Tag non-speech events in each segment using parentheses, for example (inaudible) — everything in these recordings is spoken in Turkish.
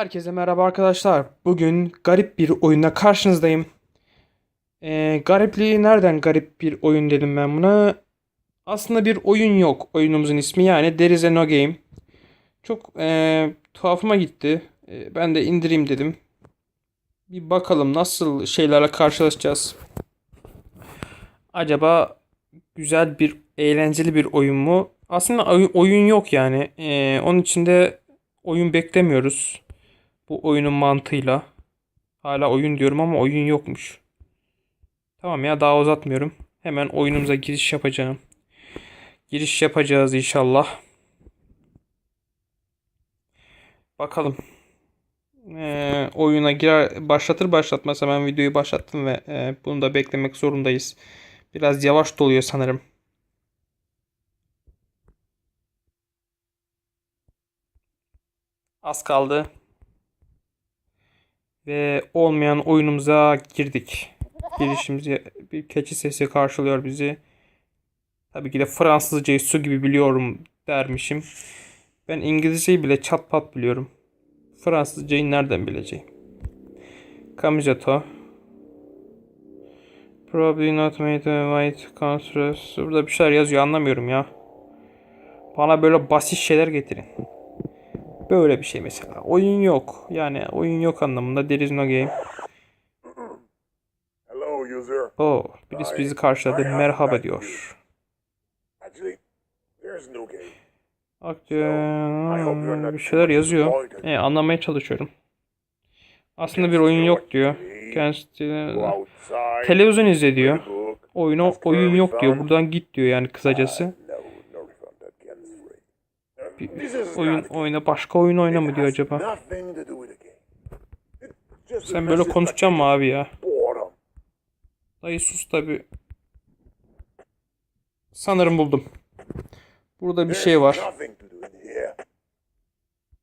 Herkese merhaba arkadaşlar. Bugün garip bir oyunla karşınızdayım. Ee, garipliği nereden garip bir oyun dedim ben buna. Aslında bir oyun yok. Oyunumuzun ismi yani There is a no game. Çok ee, tuhafıma gitti. Ee, ben de indireyim dedim. Bir bakalım nasıl şeylerle karşılaşacağız. Acaba güzel bir, eğlenceli bir oyun mu? Aslında oy- oyun yok yani. Ee, onun içinde oyun beklemiyoruz. Bu oyunun mantığıyla. Hala oyun diyorum ama oyun yokmuş. Tamam ya daha uzatmıyorum. Hemen oyunumuza giriş yapacağım. Giriş yapacağız inşallah. Bakalım. Ee, oyuna girer başlatır başlatmaz hemen videoyu başlattım ve e, bunu da beklemek zorundayız. Biraz yavaş doluyor sanırım. Az kaldı. Ve olmayan oyunumuza girdik. Girişimizi bir keçi sesi karşılıyor bizi. Tabii ki de Fransızcayı su gibi biliyorum dermişim. Ben İngilizceyi bile çat pat biliyorum. Fransızcayı nereden bileceğim? Kamijato. Probably not made a white contrast. Burada bir şeyler yazıyor anlamıyorum ya. Bana böyle basit şeyler getirin. Böyle bir şey mesela. Oyun yok. Yani oyun yok anlamında. There is no game. Oo, birisi bizi karşıladı. Merhaba diyor. Aktüel bir şeyler yazıyor. E, anlamaya çalışıyorum. Aslında bir oyun yok diyor. Kendisi televizyon izle diyor. read a book. Oyunu oyun yok diyor. Buradan git diyor yani kısacası. No, no refund. That can's is Oyun oyna başka oyun oyna mı diyor acaba? Sen böyle konuşacaksın mı abi ya? Dayı sus tabi. Sanırım buldum. Burada bir şey var.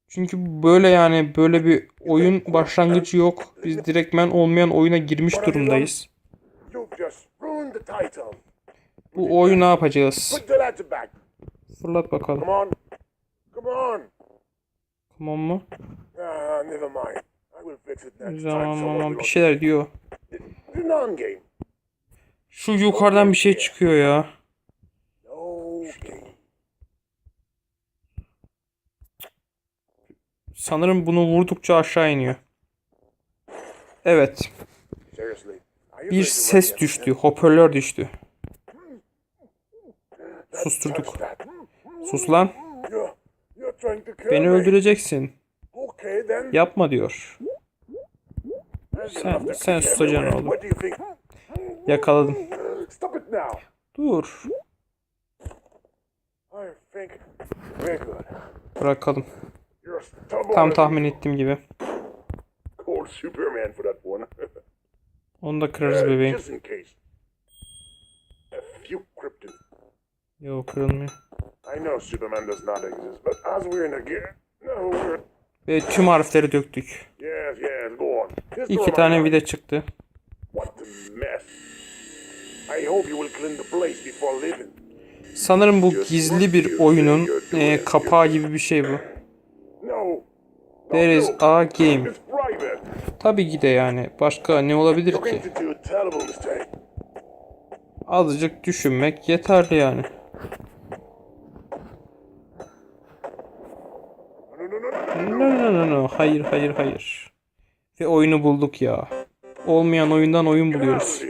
Çünkü böyle yani böyle bir oyun başlangıcı yok. Biz direktmen olmayan oyuna girmiş durumdayız. Bu oyunu ne yapacağız? Fırlat bakalım. Come on. Come on. Mı? Ah, never mind. I will fix it next tamam will bir şeyler diyor. Şu yukarıdan bir şey çıkıyor ya. Sanırım bunu vurdukça aşağı iniyor. Evet. Bir ses düştü. Hoparlör düştü. Touch Susturduk. Sus lan. Beni öldüreceksin. Yapma diyor. Sen- sen susacaksın oğlum. Yakaladım. Dur. Bırakalım. Tam tahmin ettiğim gibi. (laughs) Onu da kırarız bebeğim. Yok kırılmıyor. I know Superman does not exist, but as we're in a gear. No, we're. Ve tüm harfleri döktük. Yes, yes, go on. Just İki tane vida çıktı. What a mess. I hope you will clean the place before leaving. Sanırım bu gizli bir oyunun e, kapağı gibi bir şey bu. There is a game. Tabii ki de yani. Başka ne olabilir ki? Azıcık düşünmek yeterli yani. No, no, no, no, no, no. Hayır hayır hayır. Ve oyunu bulduk ya. Olmayan oyundan oyun buluyoruz.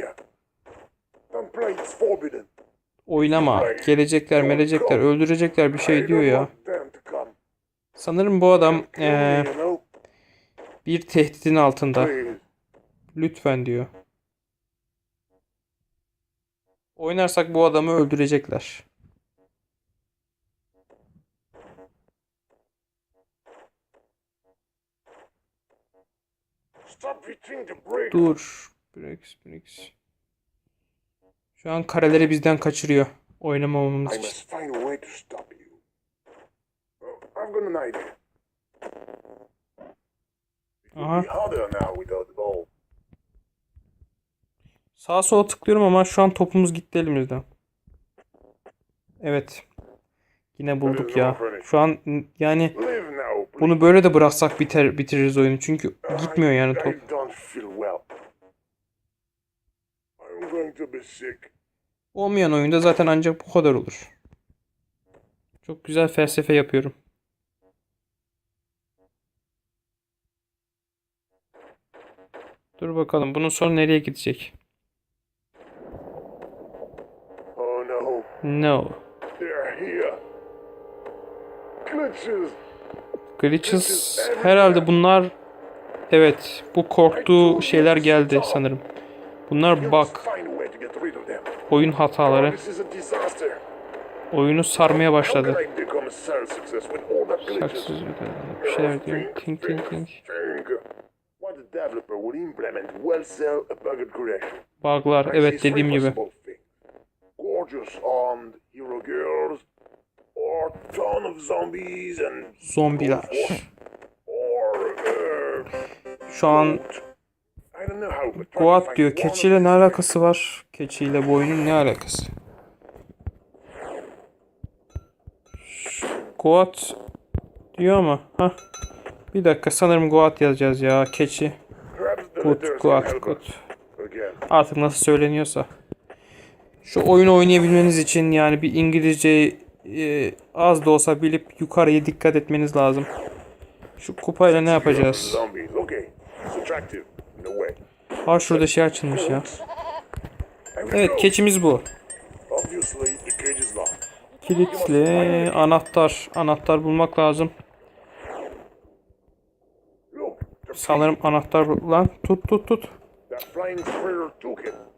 Oynama. Gelecekler melecekler öldürecekler bir şey diyor ya. Sanırım bu adam know? bir tehditin altında. Lütfen diyor. Oynarsak bu adamı öldürecekler. Dur. Brix, Brix. Şu an kareleri bizden kaçırıyor. Oynamamamız için. Aha. Sağa sola tıklıyorum ama şu an topumuz gitti elimizden. Evet. Yine bulduk ya. Şu an yani Bunu böyle de bıraksak biter bitiririz oyunu. Çünkü gitmiyor yani top. Olmayan oyunda zaten ancak bu kadar olur. Çok güzel felsefe yapıyorum. Dur bakalım bunun sonu nereye gidecek? Oh no, No. they're here. Glitches. Glitches herhalde bunlar evet bu korktuğu şeyler geldi sanırım. Bunlar bug, oyun hataları. Oyunu sarmaya başladı. Saksız bir şeyler diyor. A bugged correction. Bug'lar evet dediğim gibi. Or ton of zombies and Zombiler. uh, Şu an Goat diyor. Keçiyle ne alakası var? Keçiyle bu oyunun ne alakası? Goat diyor ama. ha. Bir dakika sanırım Goat yazacağız ya. Keçi. Goat, us. Again. Artık nasıl söyleniyorsa. Şu oyunu oynayabilmeniz için yani bir İngilizce e, az da olsa bilip yukarıya dikkat etmeniz lazım. Şu kupayla ne yapacağız? Ha şurada şey açılmış ya. Evet keçimiz bu. Kilitli anahtar. Anahtar bulmak lazım. Sanırım anahtar lan tut tut tut.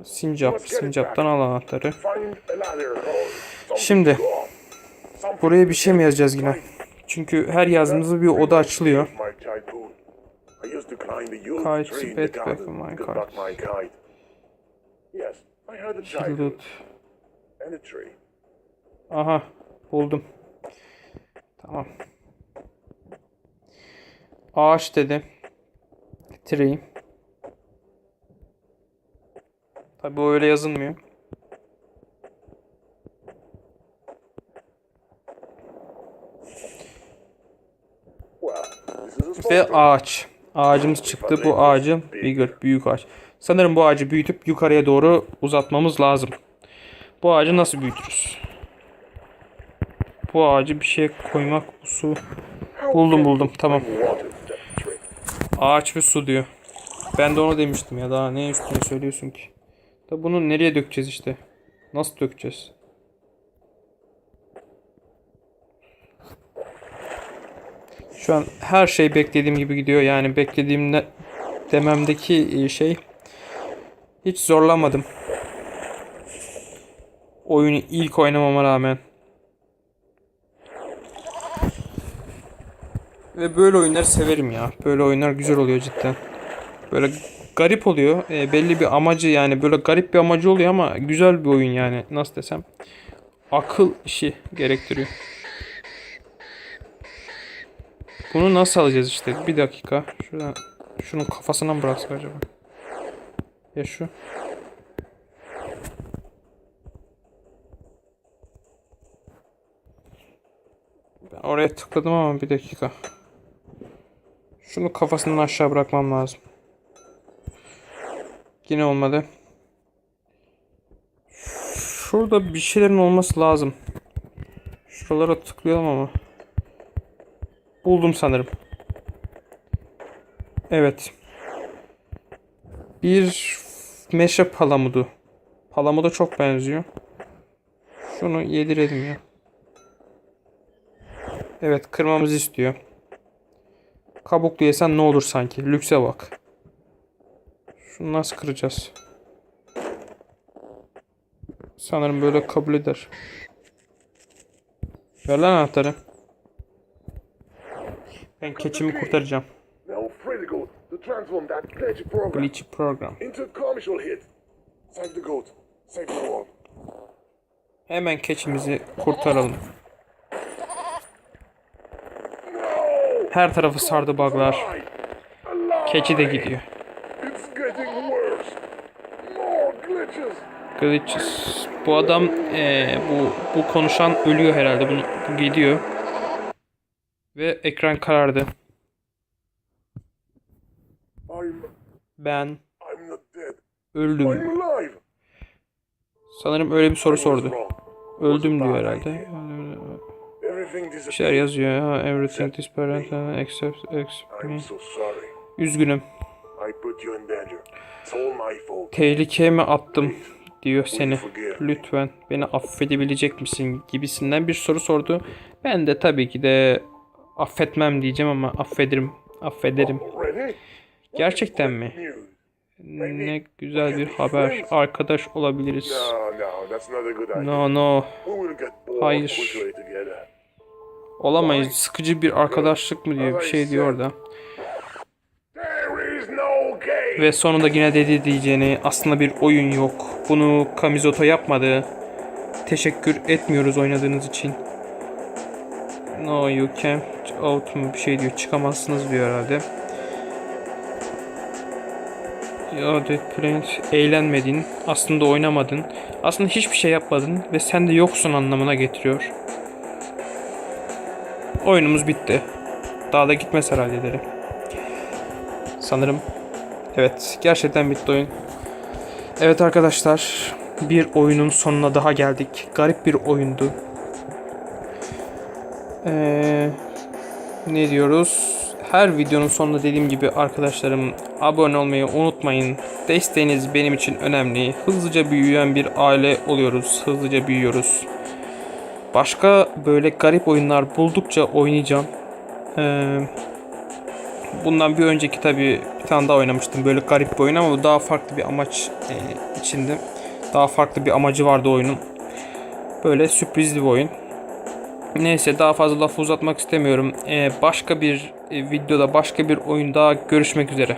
Sincap. Sincaptan al anahtarı. Şimdi buraya bir şey mi yazacağız yine? Çünkü her yazdığımızda bir oda açılıyor. Kite, tree in bed the back garden on my kite. Yes. Aha buldum. Tamam. Ağaç dedi. Tree. Tabi o öyle yazılmıyor. Tree. ağaç. Ağacımız çıktı. Bu ağacı bigger, büyük ağaç. Sanırım bu ağacı büyütüp yukarıya doğru uzatmamız lazım. Bu ağacı nasıl büyütürüz? Bu ağacı bir şey koymak, su. Buldum buldum. Tamam. Ağaç ve su diyor. Ben de onu demiştim ya. Daha ne üstüne söylüyorsun ki? Da bunu nereye dökeceğiz işte? Nasıl dökeceğiz? Şu an her şey beklediğim gibi gidiyor. Yani beklediğim ne- dememdeki e, şey hiç zorlamadım. Oyunu ilk oynamama rağmen. Ve böyle oyunları severim ya. Böyle oyunlar güzel oluyor cidden. Böyle garip oluyor. E, belli bir amacı yani böyle garip bir amacı oluyor ama güzel bir oyun yani. Nasıl desem. Akıl işi gerektiriyor. Bunu nasıl alacağız işte? Bir dakika. Şuradan şunun kafasına mı bıraksak acaba? Ya şu. Ben oraya tıkladım ama bir dakika. Şunu kafasından aşağı bırakmam lazım. Yine olmadı. Şurada bir şeylerin olması lazım. Şuralara tıklayalım ama. Buldum sanırım. Evet. Bir meşe palamudu. Palamuda çok benziyor. Şunu yedirelim ya. Evet kırmamızı istiyor. Kabuklu yesen ne olur sanki. Lükse bak. Şunu nasıl kıracağız? Sanırım böyle kabul eder. Ver lan anahtarı. The goat. Save the world. Hemen keçimizi kurtaralım. Her tarafı sardı buglar. Alive! Alive! Keçi de gidiyor. It's getting worse. More glitches. Glitches. Bu adam eee, bu bu konuşan ölüyor herhalde. Bunu bu gidiyor. Ve ekran karardı. I'm Ben öldüm. Sanırım öyle bir soru sordu. Öldüm diyor herhalde. Bir şeyler yazıyor. Everything is parent except except sorry. Üzgünüm. Tehlikeye mi attım diyor seni. Lütfen beni affedebilecek misin gibisinden bir soru sordu. Ben de tabii ki de affetmem diyeceğim ama affederim. Affederim. Gerçekten mi? Ne güzel bir haber. Arkadaş olabiliriz. No, no, Hayır. Olamayız. Sıkıcı bir arkadaşlık mı diyor bir şey diyor game. Ve sonunda yine dedi diyeceğini aslında bir oyun yok. Bunu Kamizoto yapmadı. Teşekkür etmiyoruz oynadığınız için. No you can't out mu bir şey diyor. Çıkamazsınız diyor herhalde. Ya de Prince eğlenmedin. Aslında oynamadın. Aslında hiçbir şey yapmadın ve sen de yoksun anlamına getiriyor. Oyunumuz bitti. Daha da gitmez herhalde derim. Sanırım Evet, gerçekten bitti oyun. Evet arkadaşlar, bir oyunun sonuna daha geldik. Garip bir oyundu. Ee, ne diyoruz? Her videonun sonunda dediğim gibi arkadaşlarım abone olmayı unutmayın. Desteğiniz benim için önemli. Hızlıca büyüyen bir aile oluyoruz. Hızlıca büyüyoruz. Başka böyle garip oyunlar buldukça oynayacağım. Ee, Bundan bir önceki tabi bir tane daha oynamıştım. Böyle garip bir oyun ama daha farklı bir amaç e, içinde. Daha farklı bir amacı vardı oyunun. Böyle sürprizli bir oyun. Neyse daha fazla lafı uzatmak istemiyorum. E, başka bir e, videoda başka bir oyunda görüşmek üzere.